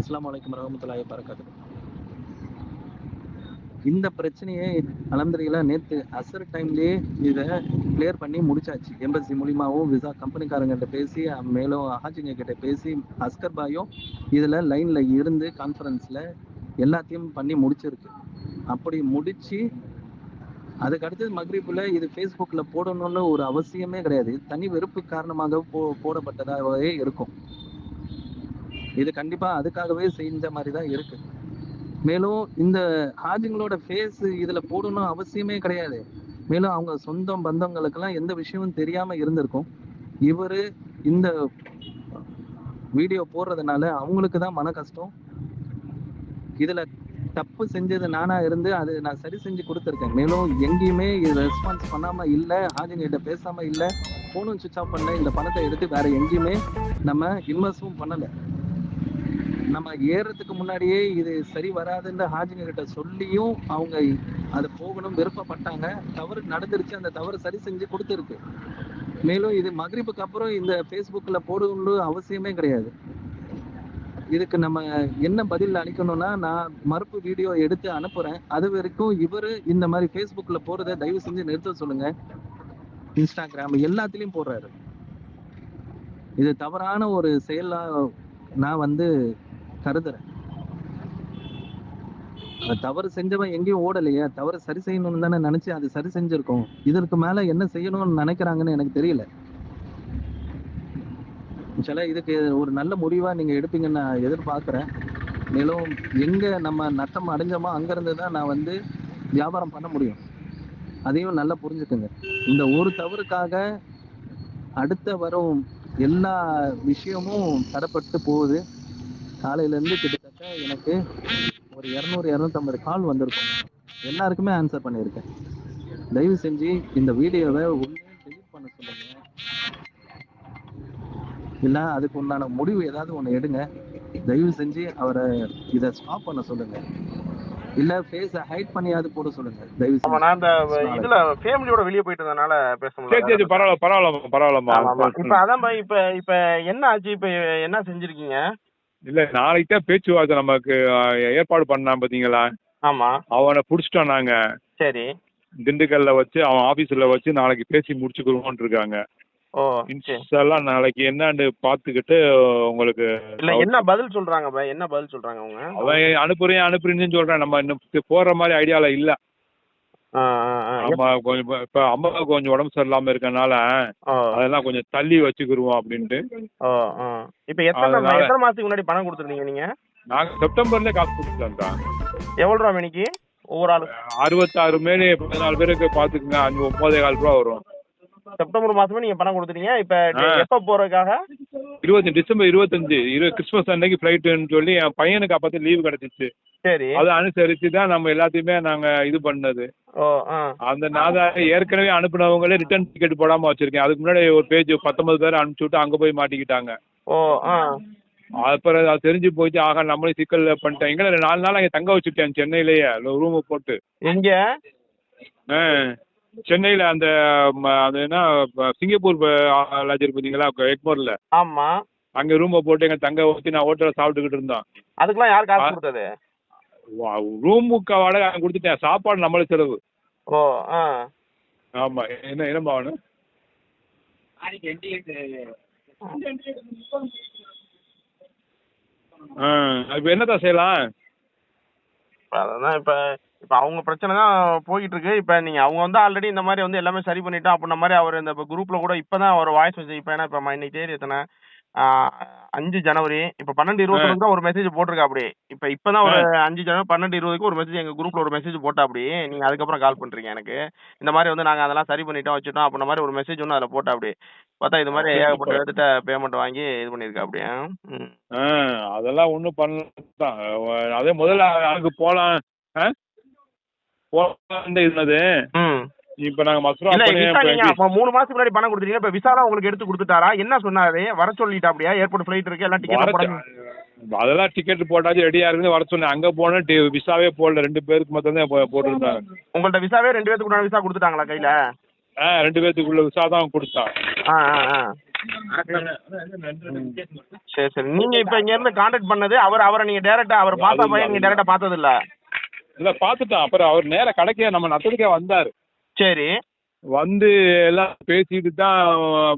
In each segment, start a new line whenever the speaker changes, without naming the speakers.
அஸ்லாம் அலைக்கும் வரஹ்மத்துல்லாஹி பறக்காது இந்த பிரச்சனையை அலமதுல்லா நேத்து அசர் டைம்லயே இதை கிளியர் பண்ணி முடிச்சாச்சு. எம்பசி மூலியமாவும் விசா கம்பெனிக்காரங்கிட்ட பேசி மேலும் ஹாஜிங்க கிட்ட பேசி அஸ்கர் பாயும் இதுல லைன்ல இருந்து கான்ஃபரன்ஸ்ல எல்லாத்தையும் பண்ணி முடிச்சிருக்கு. அப்படி முடிச்சு அதுக்கு அடுத்தது மக்ரிப்புல இது ஃபேஸ்புக்ல போடணும்னு ஒரு அவசியமே கிடையாது. தனி வெறுப்பு காரணமாக போ போடப்பட்டதாகவே இருக்கும். இது கண்டிப்பா அதுக்காகவே செஞ்ச மாதிரி தான் இருக்கு. மேலும் இந்த ஹாஜிங்களோட ஃபேஸ் இதுல போடணும் அவசியமே கிடையாது. மேலும் அவங்க சொந்தம் பந்தங்களுக்கெல்லாம் எந்த விஷயமும் தெரியாம இருந்திருக்கும். இவர் இந்த வீடியோ போடுறதுனால அவங்களுக்கு தான் மன கஷ்டம். இதுல தப்பு செஞ்சது நானா இருந்து அது நான் சரி செஞ்சு கொடுத்துருக்கேன். மேலும் எங்கேயுமே இது ரெஸ்பான்ஸ் பண்ணாம இல்லை ஹாஜிங்கிட்ட பேசாம இல்லை போனும் சுவிச் ஆஃப் பண்ணல இந்த பணத்தை எடுத்து வேற எங்கேயுமே நம்ம இன்வெஸ்டும் பண்ணலை. நம்ம ஏறதுக்கு முன்னாடியே இது சரி வராதுன்னு ஹாஜிங்க கிட்ட சொல்லியும் அவங்க அது போகணும் விருப்பப்பட்டாங்க. தவறு நடந்துருச்சு. அந்த தவறு சரி செஞ்சு கொடுத்துருக்கு. மேலும் இது மகரிப்புக்கு அப்புறம் இந்த ஃபேஸ்புக்கில் போடணும்னு அவசியமே கிடையாது. இதுக்கு நம்ம என்ன பதில் அளிக்கணும்னா நான் மறுப்பு வீடியோ எடுத்து அனுப்புறேன். அது வரைக்கும் இவரு இந்த மாதிரி ஃபேஸ்புக்ல போறதை தயவு செஞ்சு நிறுத்த சொல்லுங்க. இன்ஸ்டாகிராம் எல்லாத்துலயும் போடுறாரு. இது தவறான ஒரு செயலா நான் வந்து கருதுறேன் தவறு செஞ்சவன் எங்கேயும் ஓடலையே தவறு சரி செய்யணும்னு தானே நினைச்சு அது சரி செஞ்சிருக்கோம். இதற்கு மேல என்ன செய்யணும்னு நினைக்கிறாங்கன்னு எனக்கு தெரியல. சில இதுக்கு ஒரு நல்ல முடிவா நீங்க எடுப்பீங்கன்னு நான் எதிர்பார்க்கிறேன். மேலும் எங்க நம்ம நட்டம் அடைஞ்சோமோ அங்கேருந்து தான் நான் வந்து வியாபாரம் பண்ண முடியும். அதையும் நல்லா புரிஞ்சுக்குங்க. இந்த ஒரு தவறுக்காக அடுத்த வரும் எல்லா விஷயமும் தடப்பட்டு போகுது. காலையில இருந்து கிட்டத்தட்ட எனக்கு ஒரு இரநூறு இரநூத்தம்பது கால் வந்திருக்கும். எல்லாருக்குமே ஆன்சர் பண்ணியிருக்கேன். தயவு செஞ்சு இந்த வீடியோவை ஒண்ணு டெலிட் பண்ண சொல்லுங்க. இல்ல அதுக்கு உண்டான முடிவு ஏதாவது ஒண்ணு எடுங்க. தயவு செஞ்சு அவரை இதை ஸ்டாப் பண்ண சொல்லுங்க. இல்ல ஃபேஸ ஹைட் பண்ணியாவது போட சொல்லுங்க. தயவு செஞ்சு.
நான் இந்த இதுல ஃபேமிலியோட வெளியே போயிட்டு இருந்தனால பேச முடியல.
சரி பரவாயில்ல
ஆமா, ஆமா. இப்ப அதான் பா, இப்ப இப்ப என்ன ஆச்சு? இப்ப என்ன செஞ்சிருக்கீங்க?
இல்ல நாளைக்கு தான் பேச்சுவார்த்தை நமக்கு ஏற்பாடு பண்ணான் பாத்தீங்களா?
ஆமா.
அவனை புடிச்சிட்டோம் நாங்க.
சரி.
திண்டுக்கல்ல வச்சு அவன் ஆபீஸ்ல வச்சு நாளைக்கு பேசி முடிச்சுக்கிறோம்னு இருக்காங்க.
ஓ
இன்ஷால்லாம் நாளைக்கு என்னன்னு பாத்துக்கிட்டு உங்களுக்கு
இல்ல என்ன பதில் சொல்றாங்க என்ன பதில் சொல்றாங்க அவங்க?
அவன் அனுப்புறேன் அனுப்புறேன்னு சொல்றான். நம்ம இன்னும் போற மாதிரி ஐடியால இல்ல.
ஆ, ஆ, ஆ.
நம்ம கொஞ்சம் இப்ப- அம்மாவுக்கு கொஞ்சம் உடம்பு சரியில்லாம இருக்கனால அதெல்லாம் கொஞ்சம் தள்ளி வச்சுக்கிருவோம் அப்படின்ட்டு.
இப்ப எத்தனை எத்தனை மாசத்துக்கு முன்னாடி பணம் கொடுத்துருந்தீங்க நீங்க?
நாங்க செப்டம்பர்ல காசு கொடுத்துட்டோம்
எவ்வளவு ரூபா மணிக்கு ஒவ்வொரு ஆளு.
அறுபத்தாறு மேலே பதினாலு பேருக்கு பாத்துக்குங்க. அஞ்சு ஒன்பதே கால் ரூபா வரும்.
செப்டம்பர் மாசமே நீங்க பணம் கொடுத்துட்டீங்க. இப்ப. எப்ப போறதுக்காக?
இருபத்தி டிசம்பர் இருபத்தஞ்சு இரு கிறிஸ்மஸ் அன்னைக்கு ஃப்ளைட்டுன்னு சொல்லி என் பையனுக்கு அப்போ லீவு கிடைச்சிச்சு
சரி.
அதை அனுசரிச்சு தான் நம்ம எல்லாத்தையுமே நாங்க இது பண்ணது. அந்த நான் தான் ஏற்கனவே அனுப்புனவங்களே ரிட்டர்ன் டிக்கெட் போடாம வச்சிருக்கேன். அதுக்கு முன்னாடி ஒரு பேஜ் பத்தொன்பது பேர் அனுப்பிச்சு விட்டு அங்க போய் மாட்டிக்கிட்டாங்க.
ஓ ஆ.
அப்புறம் அது தெரிஞ்சு போச்சு. ஆக நம்மளே சிக்கல் பண்ணிட்டேன். எங்களை நாலு நாள் அங்கே தங்க வச்சுட்டேன் சென்னையிலேயே. ரூமு போட்டு.
எங்க?
சென்னையில அந்த அது என்ன சிங்கப்பூர் லாட்ஜ் இருக்கு பார்த்தீங்களா எக்மோர்ல?
ஆமா.
அங்க ரூமை போட்டு எங்க தங்க வச்சு நான் ஹோட்டலில் சாப்பிட்டுக்கிட்டு இருந்தோம்
அதுக்கெல்லாம் யார் காசு. கொடுத்தது?
ரூமுக்கு வாடகை அங்க கொடுத்துட்டேன். சாப்பாடு நம்மளே செலவு.
ஓ ஆ.
ஆமா. என்ன என்னம்மா ஆ இப்போ என்னதான் செய்யலாம்?
அதான் இப்ப இப்ப அவங்க பிரச்சனை தான் போயிட்டு இருக்கு இப்ப நீங்க அவங்க வந்து ஆல்ரெடி இந்த மாதிரி வந்து எல்லாமே சரி பண்ணிட்டோம் அப்படின்ன மாதிரி அவர் இந்த குரூப்ல கூட இப்பதான் அவர் வாய்ஸ் மெசேஜ் இப்ப என்ன இப்ப இன்னைக்கு தேதி எத்தனை? அஞ்சு ஜனவரி. இப்ப பன்னெண்டு இருபத்தொன்னு தான் ஒரு மெசேஜ் போட்டிருக்கா அப்படி. இப்ப இப்பதான் ஒரு அஞ்சு ஜனவரி பன்னெண்டு இருபதுக்கு ஒரு மெசேஜ் எங்க குரூப்ல ஒரு மெசேஜ் போட்டா அப்படி. நீங்க அதுக்கப்புறம் கால் பண்றீங்க எனக்கு. இந்த மாதிரி வந்து நாங்க அதெல்லாம் சரி பண்ணிட்டோம் வச்சுட்டோம் அப்படின்ன மாதிரி ஒரு மெசேஜ் ஒன்று அதில் போட்டா அப்படி. பார்த்தா இது மாதிரி ஏகப்பட்ட இடத்த பேமெண்ட் வாங்கி இது பண்ணியிருக்கா அப்படியே?
அதெல்லாம் ஒன்றும் பண்ணலாம் அதே முதல்ல அங்கே போகலாம் இருந்தது. இப்போ மசூரா
நீங்க அப்ப மூணு மாசத்துக்கு முன்னாடி பணம் கொடுத்துட்டீங்க. இப்ப விசாலாம் உங்களுக்கு எடுத்து கொடுத்துட்டாரா? என்ன சொன்னாரு? வர சொல்லிட்டா அப்படியா? ஏர்போர்ட் ஃபிளைட் இருக்கு எல்லாம் டிக்கெட்
அதெல்லாம் டிக்கெட் போட்டாச்சு ரெடியா இருக்குது வர சொன்னேன். அங்க போனா விசாவே போடல. ரெண்டு பேருக்கு மட்டும் தான் போட்டுருந்தாங்க.
உங்கள்ட்ட விசாவே ரெண்டு பேத்துக்கு விசா கொடுத்துட்டாங்களா கையில?
ஆ ரெண்டு பேத்துக்குள்ள விசா தான் கொடுத்தான்.
ஆ ஆ ஆ. சரி சரி. நீங்க இப்ப இங்க இருந்து கான்டாக்ட் பண்ணது அவர் அவரை நீங்க டைரக்டா அவர் பாசா பையன் நீங்க டைரக்டா பார்த்தது இல்ல
இல்ல பார்த்துட்டோம் அப்புறம் அவர் நேரா கடைக்கே நம்ம நத்தத்துக்கே வந்தாரு.
சரி.
வந்து எல்லாம் பேசிட்டு தான்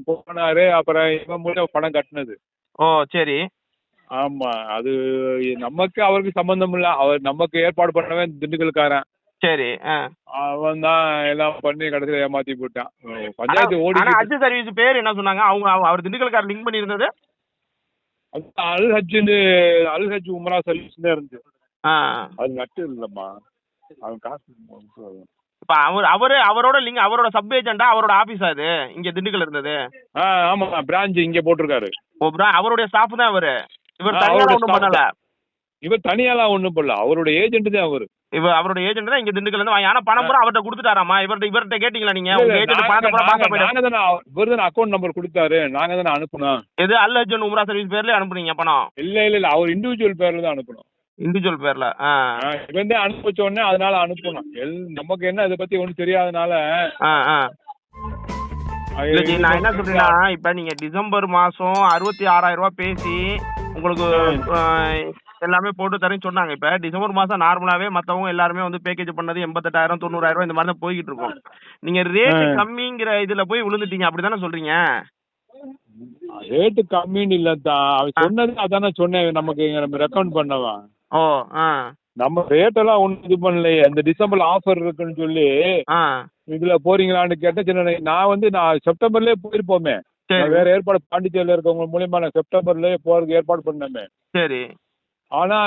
போனாரு. அப்புறம் இவன் மூலம் பணம் கட்டினது.
ஓ சரி.
ஆமா அது நமக்கு அவருக்கு சம்பந்தம் இல்ல. அவர் நமக்கு ஏற்பாடு பண்ணவன் திண்டுக்கல்காரன்.
சரி ஆ.
அவன் தான் எல்லாம் பண்ணி கடைசியில ஏமாத்தி போட்டான். பஞ்சாயத்து ஓடி
ஹஜ் சர்வீஸ் பேர் என்ன சொன்னாங்க? அவங்க அவ- அவர் திண்டுக்கல்கார் லிங்க் பண்ணியிருந்தது?
அல் ஹஜ்ஜுன்னு அல் ஹஜ் உம்ரா சர்வீஸ்
ஆ.
அது நட்டு இல்லம்மா. அவன் காசு
இப்ப அவர் அவரு அவரோட லிங்க் அவரோட சப் ஏஜெண்டா அவரோட ஆபீஸா இது இங்க திண்டுக்கல் இருந்தது?
ஆமா பிரான்ச் இங்க போட்டிருக்காரு.
ஓ அவருடைய ஸ்டாஃப் தான் அவரு. இவர்
ஆ,
தனியா
அவருடைய
ஒண்ணும்
staff
பண்ணல
இவர் தனியாலாம் ஒண்ணும் பண்ணல அவருடைய ஏஜென்ட் தான் அவரு.
இவர் அவரோட ஏஜென்ட் தான் இங்க திண்டுக்கல்ல இருந்து ஆனா பணம் பூரா அவர்ட்ட கொடுத்துட்டாராமா இவர்ட்ட இவர்ட்ட கேட்டீங்களா நீங்க? உங்க ஏஜென்ட் பணத்தை பூரா பாசா போயிட்டு?
இவர் தானே அக்கௌண்ட் நம்பர் கொடுத்தாரு. நாங்க தானே அனுப்புனோம்.
எது அல் ஹஜ்ஜன் உம்ரா சர்வீஸ் பேர்ல அனுப்புனீங்க பணம்?
இல்ல இல்ல இல்ல. அவர் இண்டிவிஜுவல் பேர்ல தான் அனுப்பணும்
இண்டிவிஜுவல் பேர்ல
இவன் தான் அனுப்பிச்ச உடனே அதனால அனுப்பணும் நமக்கு என்ன இதை பத்தி ஒண்ணும் தெரியாதனால
நான் என்ன சொல்றேன்னா இப்ப நீங்க டிசம்பர் மாசம் அறுபத்தி ஆறாயிரம் ரூபாய் பேசி உங்களுக்கு எல்லாமே போட்டு தரேன்னு சொன்னாங்க. இப்ப டிசம்பர் மாசம் நார்மலாவே மத்தவங்க எல்லாருமே வந்து பேக்கேஜ் பண்ணது எண்பத்தெட்டாயிரம் தொண்ணூறாயிரம் இந்த மாதிரி தான் போய்கிட்டு இருக்கும். நீங்க ரேட்
ஆ.
கம்மிங்கிற இதுல போய் விழுந்துட்டீங்க. அப்படிதானே சொல்றீங்க?
ரேட்டு கம்மின்னு இல்ல தான் அவன் சொன்னது அதானே சொன்னேன். நமக்கு நம்ம ரெக்கமெண்ட் பண்ணவன்
ஓ ஆ.
நம்ம ரேட் எல்லாம் ஒன்றும் இது பண்ணலையே. இந்த டிசம்பர் ஆஃபர் இருக்குன்னு சொல்லி இதுல போறீங்களான்னு கேட்டேன். சரி, நான் வந்து நான் செப்டம்பர்லயே போயிருப்போமே. வேற ஏற்பாடு பாண்டிச்சேரியில இருக்கவங்க மூலியமா நான் செப்டம்பர்லயே போறதுக்கு ஏற்பாடு பண்ணமே.
சரி.
ஆனா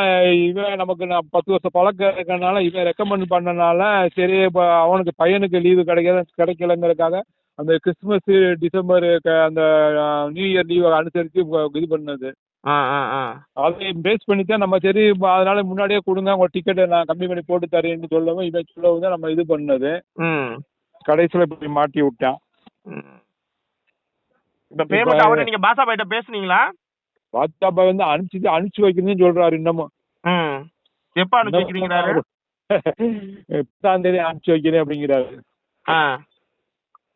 இவன் நமக்கு நான் பத்து வருஷம் பழக்கம் இருக்கறனால இவன் ரெக்கமெண்ட் பண்ணனால சரி இப்போ அவனுக்கு பையனுக்கு லீவு கிடைக்காத கிடைக்கலங்கிறதுக்காக அந்த கிறிஸ்துமஸ் டிசம்பர் அந்த நியூ இயர் லீவை அனுசரித்து இது பண்ணது. அதை பேஸ் பண்ணி தான் நம்ம சரி அதனால முன்னாடியே கொடுங்க உங்க டிக்கெட்டை நான் கம்மி பண்ணி போட்டு தரேன்னு சொல்லவும் இவன் சொல்லவும் தான் நம்ம இது பண்ணது.
ம்.
கடைசியில் இப்படி மாட்டி விட்டான்.
இப்ப பேமெண்ட்
இப்ப-
அவர்ட்ட நீங்க பாசா பாய்ட்ட பேசுனீங்களா?
வாட்ஸ்அப்பை வந்து அனுப்பிச்சு அனுப்பிச்சு வைக்கிறதுன்னு சொல்றாரு இன்னமும்.
எப்ப அனுப்பிச்சு வைக்கிறீங்கிறாரு
பத்தாம் தேதி அனுப்பிச்சு வைக்கிறேன் அப்படிங்கிறாரு.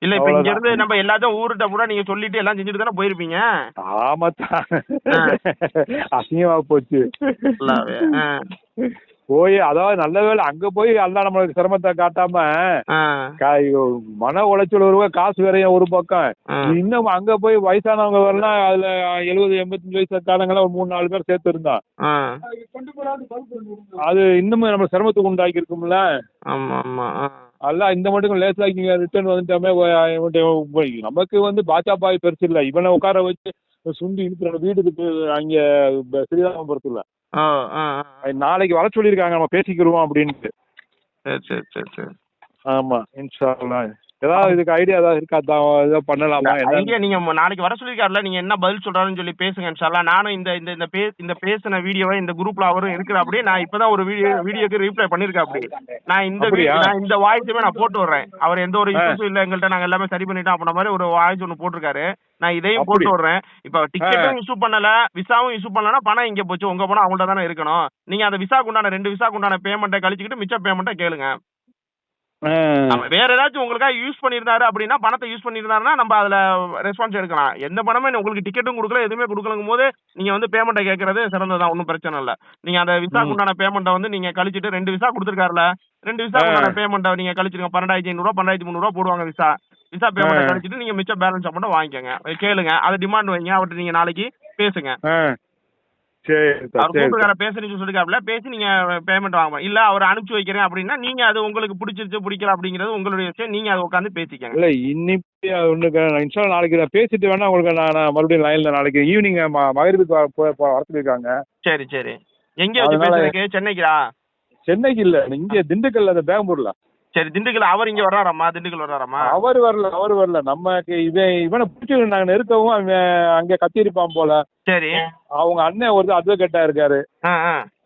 இல்ல இப்ப இங்க. இருந்து நம்ம எல்லாத்தையும் ஊருட்ட பூரா நீங்க சொல்லிட்டு எல்லாம் செஞ்சுட்டு தானே போயிருப்பீங்க?
ஆமாத்தான் அசிங்கமா போச்சு. போய் அதாவது நல்ல வேளை அங்க போய் எல்லாம் நம்மளுக்கு சிரமத்தை காட்டாம மன உளைச்சல் ஒரு காசு வேறையும் ஒரு பக்கம். இன்னும் அங்க போய் வயசானவங்க வரலாம் அதுல எழுபது எண்பத்தஞ்சு வயசுக்காரங்கள ஒரு மூணு நாலு பேர் சேர்த்து இருந்தான். அது இன்னும் நம்ம சிரமத்துக்கு உண்டாக்கி இருக்கும்ல. அதெல்லாம் இந்த மட்டும் லேசாக்கி ரிட்டர்ன் வந்துட்டோமே நமக்கு வந்து பாச்சா பாய் பெருசு இல்ல இவனை உட்கார வச்சு சுண்டி இழுத்து வீடு இருக்கு அங்க ஸ்ரீராமபுரத்துல. நாளைக்கு வர சொல்லியிருக்காங்க நம்ம பேசிக்கிருவோம் அப்படின்ட்டு.
சரி சரி சரி சரி.
ஆமா இன்ஷா. ஏதாவது இதுக்கு ஐடியா ஏதாவது இருக்கா? தான் ஏதாவது பண்ணலாமா?
ஐடியா நீங்க நாளைக்கு வர சொல்லிருக்காருல நீங்க என்ன பதில் சொல்றாருன்னு சொல்லி பேசுங்க இன்ஷால்லா. நானும் இந்த இந்த இந்த பே இந்த பேசின வீடியோவை இந்த குரூப்ல அவரும் இருக்கிற அப்படியே நான் இப்பதான் ஒரு வீடியோ வீடியோக்கு ரீப்ளை பண்ணிருக்கேன் அப்படி நான் இந்த? நான் இந்த வாய்ஸுமே நான் போட்டு வர்றேன் அவர் எந்த ஒரு. இஷ்யூஸும் இல்ல எங்கள்கிட்ட நாங்க எல்லாமே சரி பண்ணிட்டோம் அப்படின்ற மாதிரி ஒரு வாய்ஸ் ஒன்று போட்டிருக்காரு. நான் இதையும்? போட்டு விடுறேன். இப்ப டிக்கெட்டும் இஷ்யூ பண்ணல விசாவும் இஷ்யூ பண்ணலன்னா பணம் இங்க போச்சு. உங்க பணம் அவங்கள்ட்ட தானே இருக்கணும். நீங்க அந்த விசாக்கு உண்டான ரெண்டு விசாக்கு உண்டான பேமெண்ட்டை கழிச்சுக்கிட்டு மிச்ச பேமெண்ட்டை கேளுங்க. வேற ஏதாச்சும் உங்களுக்காக யூஸ் பண்ணியிருந்தாரு அப்படின்னா பணத்தை யூஸ் பண்ணியிருந்தாருன்னா நம்ம அதுல ரெஸ்பான்ஸ் எடுக்கலாம். எந்த பணமே உங்களுக்கு டிக்கெட்டும் கொடுக்கல எதுவுமே கொடுக்கலங்கும் போது நீங்க வந்து பேமெண்ட்டை கேட்கறது சிறந்ததுதான் ஒன்றும் பிரச்சனை இல்லை. நீங்க அந்த விசாக்கு. உண்டான பேமெண்ட்டை வந்து நீங்க கழிச்சிட்டு ரெண்டு விசா கொடுத்துருக்காருல ரெண்டு விசா. உண்டான பேமெண்ட்டை நீங்க கழிச்சிருங்க. பன்னெண்டாயிரத்தி ஐநூறுரூவா பன்னெண்டாயிரத்தி முந்நூறுவா போடுவாங்க விசா விசா பேமெண்ட்டை
ஆ.
கழிச்சிட்டு நீங்க மிச்ச பேலன்ஸ் அமௌண்ட்டை வாங்கிக்கோங்க. கேளுங்க. அதை டிமாண்ட் வைங்க. அவர்கிட்ட நீங்க நாளைக்கு பேசுங்க. அவர் கூட்டுக்கார பேசுறீங்க சொல்லிருக்காப்ல பேசி நீங்க பேமெண்ட் வாங்க இல்ல அவர் அனுப்பிச்சு வைக்கிறேன் அப்படின்னா நீங்க அது உங்களுக்கு பிடிச்சிருச்சு பிடிக்கல அப்படிங்கிறது உங்களுடைய விஷயம். நீங்க அதை உட்காந்து பேசிக்கங்க.
இல்ல இன்னைக்கு ஒண்ணுக்கு இன்ஷா நாளைக்கு நான் பேசிட்டு வேணா உங்களுக்கு நான் மறுபடியும் லைன்ல நாளைக்கு ஈவினிங் மகிழ்வுக்கு வர சொல்லியிருக்காங்க
சரி சரி. எங்க வச்சு பேசுறதுக்கு சென்னைக்கா?
சென்னைக்கு இல்ல இங்க திண்டுக்கல்ல அந்த பேங்கூர்ல.
சரி திண்டுக்கல் அவர் இங்க வர்றாராமா திண்டுக்கல் வர்றாராமா
அவர் வரல அவர் வரல. நமக்கு இவன் இவனை பிடிச்சி நாங்க நெருக்கவும் அவன் அங்க கத்திருப்பான் போல.
சரி.
அவங்க அண்ணன் ஒரு அட்வொகேட்டா இருக்காரு.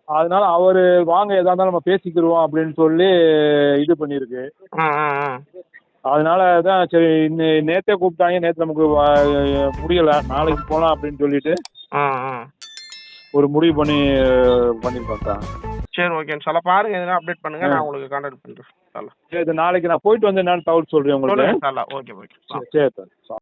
அதனால அவரு வாங்க எதா இருந்தாலும் நம்ம பேசிக்கிருவோம் அப்படின்னு சொல்லி இது பண்ணிருக்கு. அதனால தான் சரி இன்னை- நேத்தே கூப்பிட்டாங்க நேத்து நமக்கு முடியல நாளைக்கு போலாம் அப்படின்னு சொல்லிட்டு ஒரு முடிவு பண்ணி பண்ணிருக்கோம் சார்.
சரி ஓகே. சொல்ல பாருங்க எதுனா அப்டேட் பண்ணுங்க நான் உங்களுக்கு கான்டாக்ட் பண்றேன்.
சரி. நாளைக்கு நான் போயிட்டு வந்து என்னன்னு தகவல் சொல்றேன் உங்களுக்கு.
சொல்லுங்க ஓகே ஓகே.
சரி சார்.